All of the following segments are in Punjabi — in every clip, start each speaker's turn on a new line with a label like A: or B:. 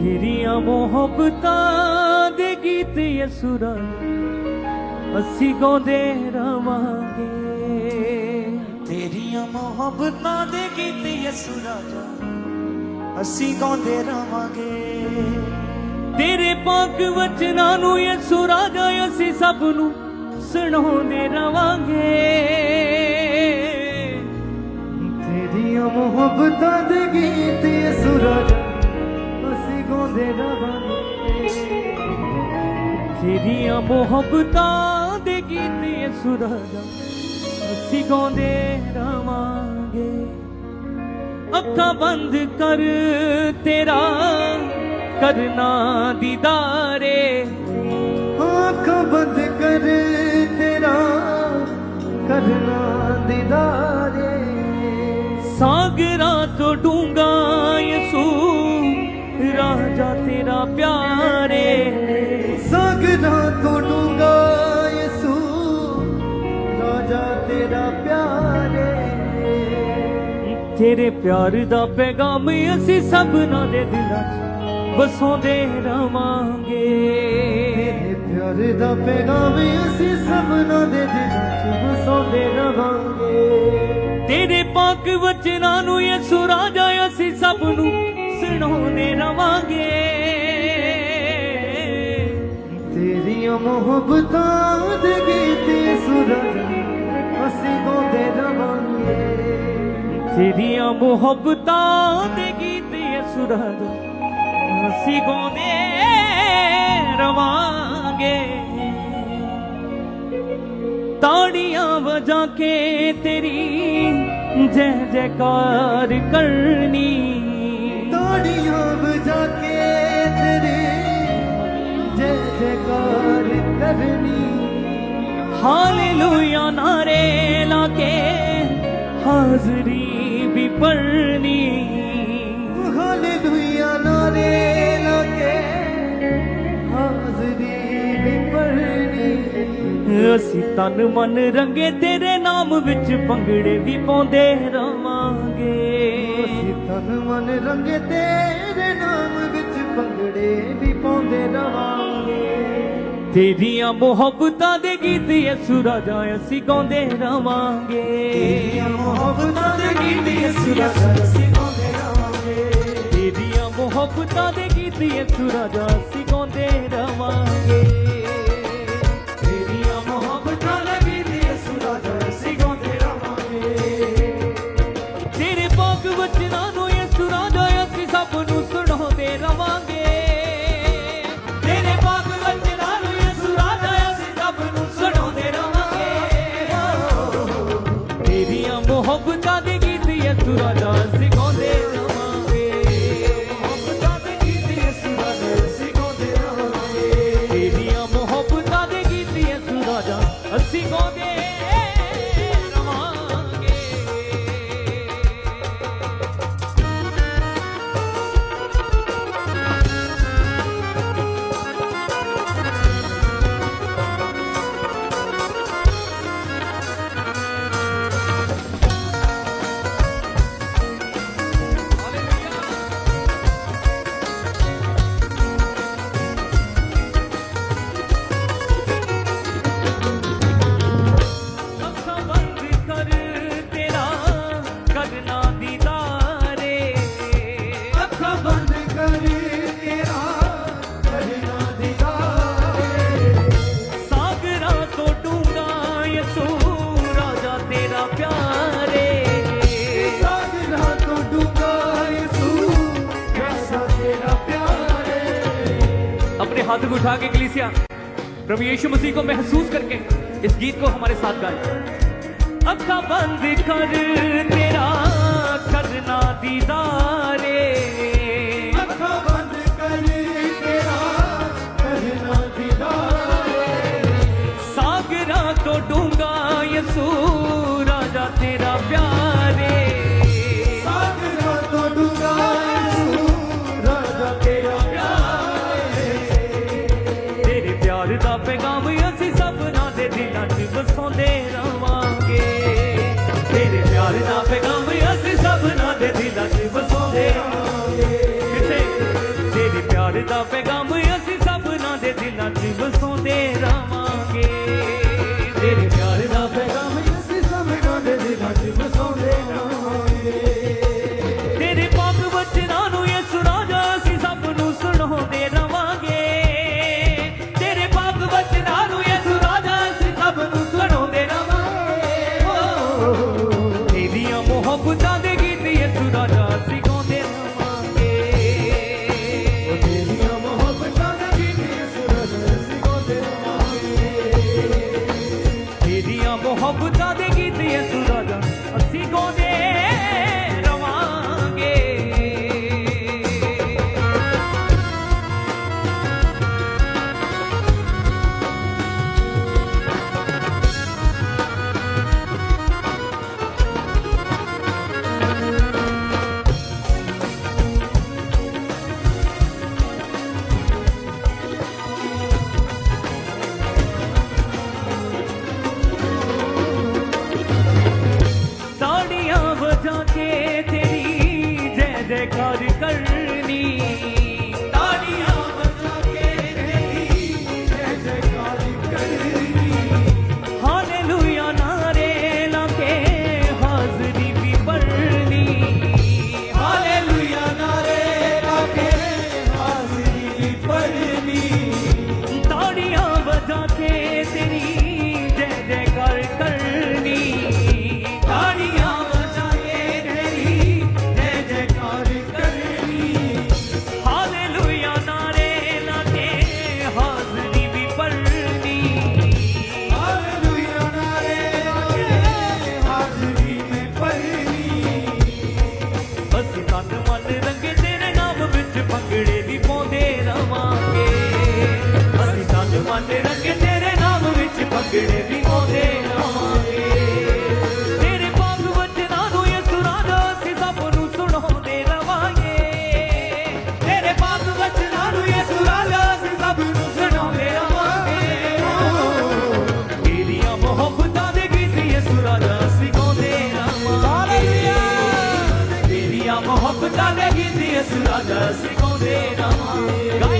A: ਤੇਰੀਆਂ ਮੁਹੱਬਤਾਂ ਦੇ ਗੀਤ ਯਸੂਰਾ ਅਸੀਂ ਗਾਉਂਦੇ ਰਵਾਂਗੇ।
B: ਤੇਰੀਆਂ ਮੁਹੱਬਤਾਂ ਦੇ ਗੀਤ ਯਸੂ ਰਾਜਾ ਅਸੀਂ ਗਾਉਂਦੇ ਰਵਾਂਗੇ।
A: ਤੇਰੇ ਪਾਕ ਵਚਨਾਂ ਨੂੰ ਯਸੂ ਰਾਜਾ ਅਸੀਂ ਸਭ ਨੂੰ ਸੁਣਾਉਂਦੇ ਰਵਾਂਗੇ। ਤੇਰੀਆਂ ਮੁਹੱਬਤਾਂ ਦੇ ਗੀਤ ਯਸੂ ਰਾਜਾ ਗਾਉਂਦੇ ਰਵਾਂਗੇ ਤੇਰੀਆਂ ਮੁਹੱਬਤਾਂ ਦੇ ਗੀਤ ਯਸੂ ਰਾਜਾ ਅਸੀਂ ਗਾਉਂਦੇ ਰਵਾਂਗੇ। ਅੱਖਾਂ ਬੰਦ ਕਰ ਤੇਰਾ ਕਰਨਾ ਦੀਦਾਰੇ। ਅੱਖਾਂ ਬੰਦ ਕਰ ਤੇਰਾ ਕਰਨਾ ਦੀਦਾਰੇ। ਸਾਗਰਾਂ ਤੋਂ ਡੂੰਗਾ ਰਾਜਾ ਤੇਰਾ ਪਿਆਰੇ ਸਾਗਰਾਂ ਤੋਂ ਡੂੰਗਾ ਯਸੂ। ਰਾਜਾ ਤੇਰਾ ਪਿਆਰੇ ਤੇਰੇ ਪਿਆਰ ਦਾ ਪੈਗਾਮ ਅਸੀਂ ਸਭਨਾਂ ਦੇ ਦਿਲਾਂ 'ਚ ਵਸਾਉਂਦੇ ਰਵਾਂਗੇ। ਤੇਰੇ ਪਿਆਰ ਦਾ ਪੈਗਾਮ ਅਸੀਂ ਸਭਨਾਂ ਦੇ ਦਿਲਾਂ 'ਚ ਵਸਾਉਂਦੇ ਰਵਾਂਗੇ। ਤੇਰੇ ਪਾਕ ਵਚਨਾਂ ਨੂੰ ਯਿਸੂ ਰਾਜਾ ਅਸੀਂ ਸਭ ਨੂੰ ਸੁਣਾਉਂਦੇ ਰਵਾਂਗੇ। ਤੇਰੀਆਂ ਮੁਹੱਬਤਾਂ ਦੇ ਗੀਤ ਯਿਸੂ ਰਾਜਾ ਅਸੀਂ ਗਾਉਂਦੇ ਰਵਾਂਗੇ। ਤੇਰੀਆਂ ਮੁਹੱਬਤਾਂ ਦੇ ਗੀਤ ਯਿਸੂ ਰਾਜਾ ਅਸੀਂ ਗਾਉਂਦੇ ਰਵਾਂਗੇ। ਤਾੜੀਆਂ ਵਜਾ ਕੇ ਤੇਰੀ ਜੈ ਜੈਕਾਰ ਕਰਨੀ ਨਾਰੇ ਲਾ ਕੇ ਹਾਜ਼ਰੀ ਵੀ ਪੜਨੀ ਹਾਲੇਲੂਇਆ ਨਾਰੇ ਲਾ ਕੇ ਹਾਜ਼ਰੀ ਵੀ ਪੜਨੀ ਅਸੀਂ ਤਨ ਮਨ ਰੰਗੇ ਤੇਰੇ ਨਾਮ ਵਿੱਚ ਪੰਗੜੇ ਵੀ ਪਾਉਂਦੇ ਰਵਾਂਗੇ ਅਸੀਂ ਤਨ ਮਨ ਰੰਗੇ ਤੇਰੇ ਨਾਮ ਵਿੱਚ ਪੰਗੜੇ ਵੀ ਪਾਉਂਦੇ ਰਵਾਂਗੇ ਤੇਰੀਆਂ ਮੁਹੱਬਤਾਂ ਦੇ ਗੀਤ ਯਸੂ ਰਾਜਾ ਅਸੀਂ ਗਾਉਂਦੇ ਰਵਾਂਗੇ
B: ਤੇਰੀਆਂ ਮੁਹੱਬਤਾਂ ਦੇ ਗੀਤ ਯਸੂ ਰਾਜਾ ਅਸੀਂ ਗਾਉਂਦੇ ਰਵਾਂਗੇ
A: ਤੇਰੀਆਂ ਮੁਹੱਬਤਾਂ ਦੇ ਗੀਤ ਯਸੂ ਰਾਜਾ ਅਸੀਂ ਗਾਉਂਦੇ ਰਵਾਂਗੇ हाथ को उठा के कलीसिया प्रभु यीशु मसीह को महसूस करके इस गीत को हमारे साथ गाए। अखा बंद कर तेरा करना दीदारे।
B: अखा बंद कर तेरा करना दीदारे।
A: सागरा तो डूँगा यसू राजा तेरा प्यार। शिव सुंदे रामा Guys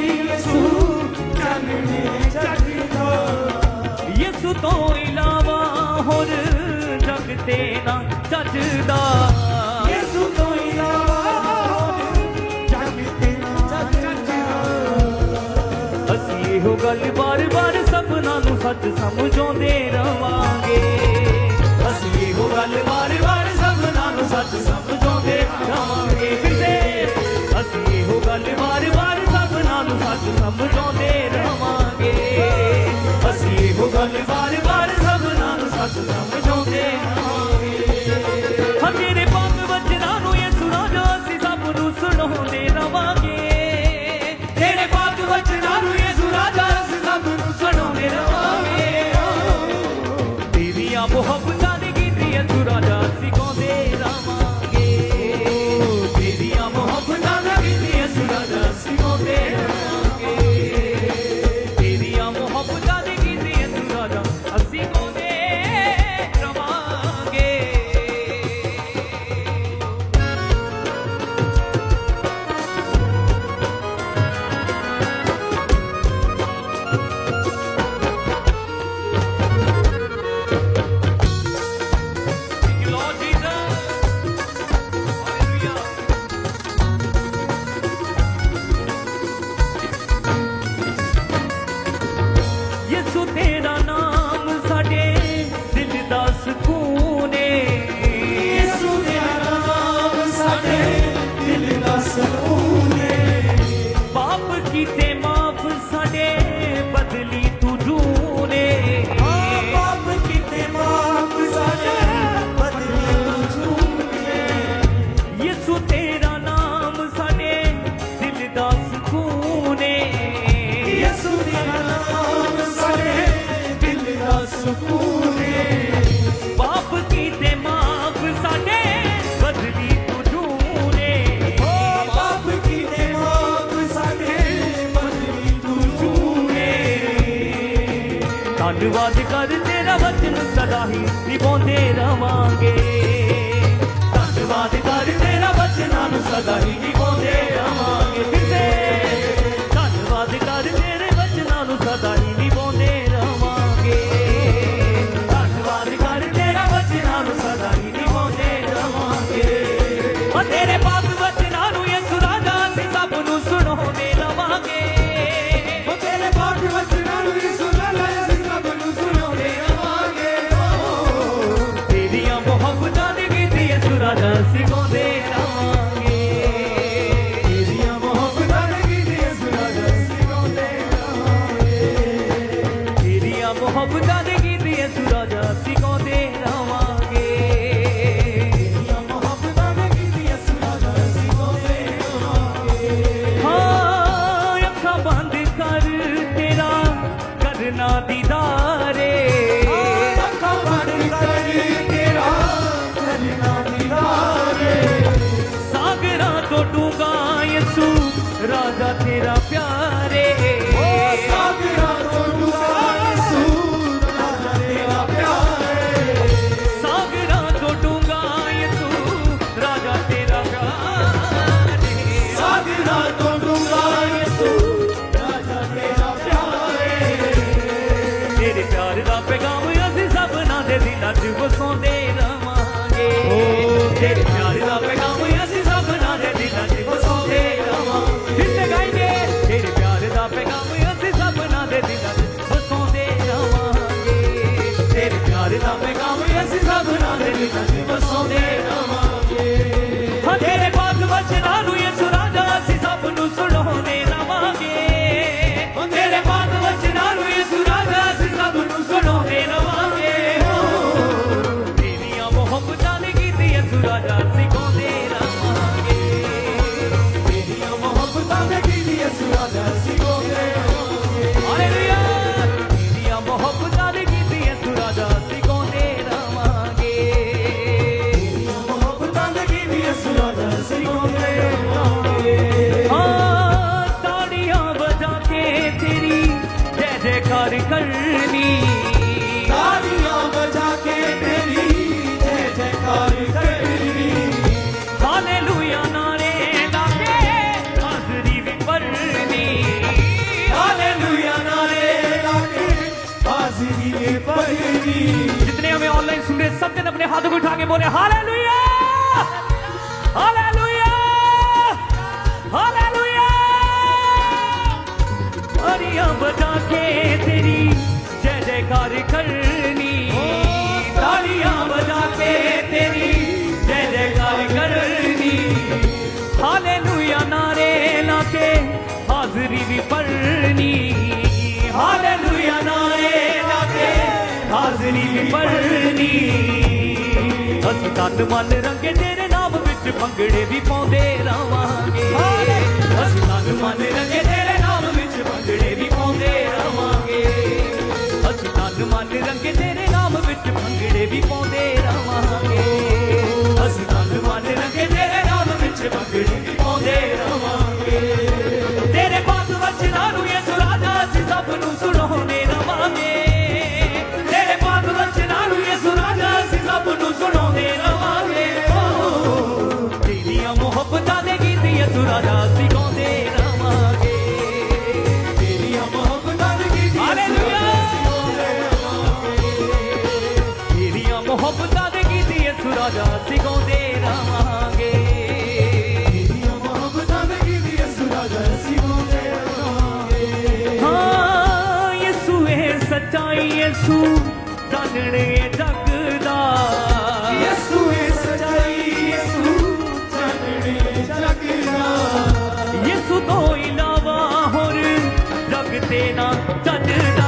A: ਸੱਚ ਸਮਝਾਉਂਦੇ ਰਵਾਂਗੇ। ਅਸੀਂ ਇਹੋ ਗੱਲ ਵਾਰ-ਵਾਰ ਸਭਨਾਂ ਨਾਲ ਸੱਚ ਸਮਝਾਉਂਦੇ ਰਵਾਂਗੇ। ਫਿਰੇ ਅਸੀਂ ਇਹੋ ਗੱਲ ਵਾਰ-ਵਾਰ ਸਭ ਨਾਲ ਸੱਚ ਸਮਝਾਉਂਦੇ ਰਵਾਂਗੇ। ਅਸੀਂ ਇਹੋ ਗੱਲ
B: ਵਾਰ-ਵਾਰ
A: ਧੰਨਵਾਦ ਕਰ ਤੇਰਾ ਵਚਨ ਸਦਾ ਹੀ ਨਿਭਾਉਂਦੇ ਰਵਾਂਗੇ। ਧੰਨਵਾਦ ਕਰ ਤੇਰਾ ਵਚਨਾਂ ਨੂੰ ਸਦਾ ਹੀ ਨਿਭਾਉਂਦੇ ਰਵਾਂਗੇ। ਫਿਰੇ ਧੰਨਵਾਦ ਕਰ ਤੇਰੇ ਵਚਨਾਂ ਨੂੰ ਸਦਾ ਹੀ ਰਾਜਾ
B: ਤੇਰਾ
A: ਪਿਆਰੇ। Hallelujah. अपने हाथों को उठा के बोले हालेलुया हालेलुया ਤਨ ਮਨ ਰੰਗੇ ਤੇਰੇ ਨਾਮ ਵਿੱਚ ਭੰਗੜੇ ਵੀ ਪਾਉਂਦੇ ਰਾਵਾਂਗੇ। ਅਸੀਂ ਤਨ ਮਨ ਰੰਗ ਤੇਰੇ ਨਾਮ ਵਿੱਚ ਭੰਗੜੇ ਵੀ ਮੁਹੱਬਤਾਂ ਦੇ ਗੀਤ ਇਹ
B: ਸੁਰਾਜਾ ਸਿਗਾਉਂਦੇ ਦੇ ਗੀਤ ਇਹ ਸੁਰਾਜਾ ਸਿਗਾਉਂਦੇ
A: ਹਾਂ ਯਿਸੂ ਸੱਚਾਈ ਯਿਸੂ ਚਾਨਣੇ ਜਗ
B: ਸੱਚਾਈ ਯਿਸੂ ਚਾਨਣੇ
A: ਤੋਂ ਇਲਾਵਾ ਹੋਰ ਜਗ ਨਾ ਚੱਜਦਾ।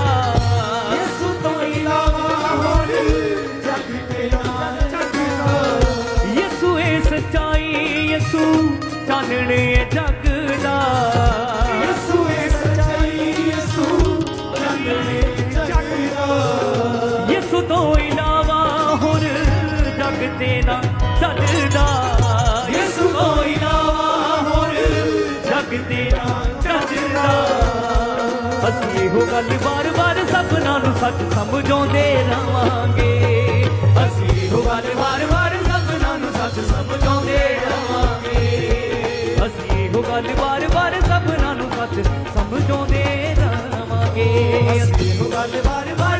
A: ਚਾਨਣੇ ਜਗ ਦਾ।
B: ਯਿਸੂ ਏ ਸਚਾਈ ਯਿਸੂ ਚਾਨਣੇ ਜਗ ਦਾ।
A: ਯਿਸੂ ਤੋਂ ਇਲਾਵਾ ਹੋਰ ਜਗ ਤੇ ਨਾ ਚੱਲਦਾ।
B: ਯਿਸੂ ਤੋਂ ਇਲਾਵਾ ਹੋਰ
A: ਜਗ ਤੇ ਨਾ ਚੱਲਦਾ। ਅਸੀਂ ਇਹੋ ਗੱਲ ਵਾਰ-ਵਾਰ ਸਭਨਾਂ ਨੂੰ ਸੱਚ ਸਮਝਾਉਂਦੇ ਰਵਾਂਗੇ।
B: ਅਸੀਂ ਇਹੋ ਗੱਲ ਵਾਰ-ਵਾਰ ਸਭਨਾਂ ਨੂੰ ਸੱਚ ਸਮਝਾਉਂਦੇ
A: ਗੱਲ ਵਾਰ-ਵਾਰ ਸਭਨਾਂ ਨੂੰ ਸੱਚ ਸਮਝਾਉਂਦੇ ਰਵਾਂਗੇ।
B: ਅਸੀਂ ਇਹੋ ਗੱਲ ਵਾਰ-ਵਾਰ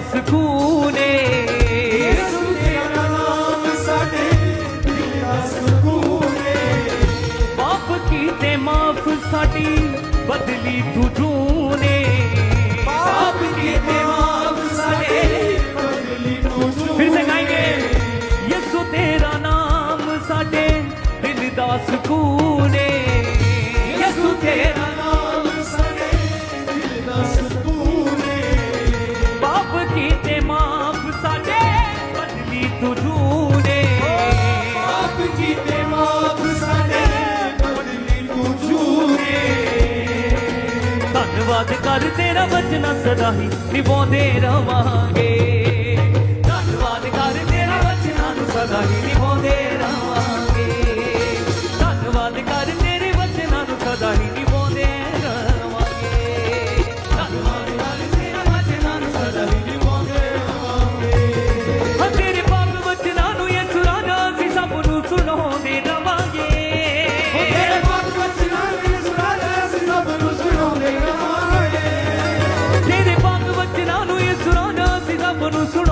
A: ਸਕੂਨ ਏ। ਯਿਸੂ
B: ਤੇਰਾ
A: ਨਾਮ ਸਾਡੇ ਦਿਲ ਦਾ ਸਕੂਨ ਏ
B: ਪਾਪ ਕੀਤੇ ਮਾਫ ਸਾਡੀ ਬਦਲੀ ਤੂੰ ਜੂਨ ਏ।
A: ਪਾਪ ਕੀਤੇ ਮਾਫ ਸਾਡੇ ਬਦਲੀ ਤੂੰ ਜੂਨ ਫਿਰ ਸੇ ਗਾਏਗੇ ਯਿਸੂ ਤੇਰਾ ਨਾਮ ਸਾਡੇ ਦਿਲ ਦਾ ਸਕੂਨ ਏ। ਯਿਸੂ ਤੇਰਾ ਨਾਮ ਸਾਡੇ
B: ਦਿਲ ਦਾ
A: ਧੰਨਵਾਦ ਕਰ ਤੇਰਾ ਵਚਨ ਸਦਾ ਹੀ ਨਿਭਾਉਂਦੇ ਰਵਾਂਗੇ। ਧੰਨਵਾਦ ਕਰ ਤੇਰਾ ਵਚਨਾਂ ਨੂੰ ਸਦਾ ਹੀ ਰਾਜਾ